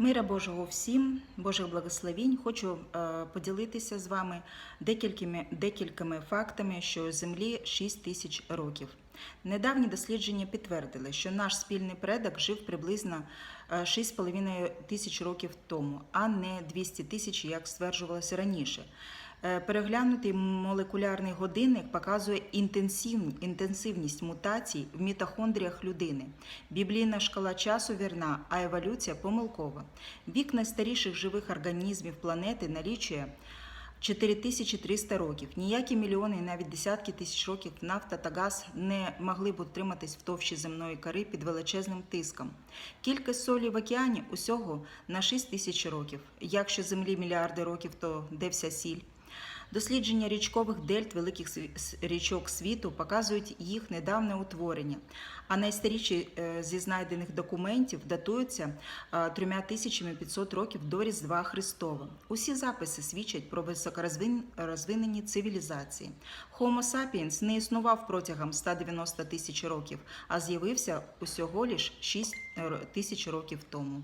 Мира Божого всім, Божих благословінь. Хочу е, поділитися з вами декількими, декількими фактами, що Землі 6 тисяч років. Недавні дослідження підтвердили, що наш спільний предок жив приблизно е, 6,5 тисяч років тому, а не 200 тисяч, як стверджувалося раніше. Е, Переглянутий молекулярний годинник показує інтенсивність мутацій в мітохондріях людини. Біблійна шкала часу вірна, а еволюція помилкова. Вік найстаріших живих організмів планети налічує 4300 років. Ніякі мільйони навіть десятки тисяч років нафта та газ не могли б утриматись в товщі земної кори під величезним тиском. Кількість солі в океані усього на 6 тисяч років. Якщо землі мільярди років, то де вся сіль? Дослідження річкових дельт великих річок світу показують їх недавнє утворення, а найстаріші е, зі знайдених документів датуються е, 3500 років до Різдва Христова. Усі записи свідчать про високорозвинені цивілізації. Homo sapiens не існував протягом 190 тисяч років, а з'явився усього лиш 6 тисяч років тому.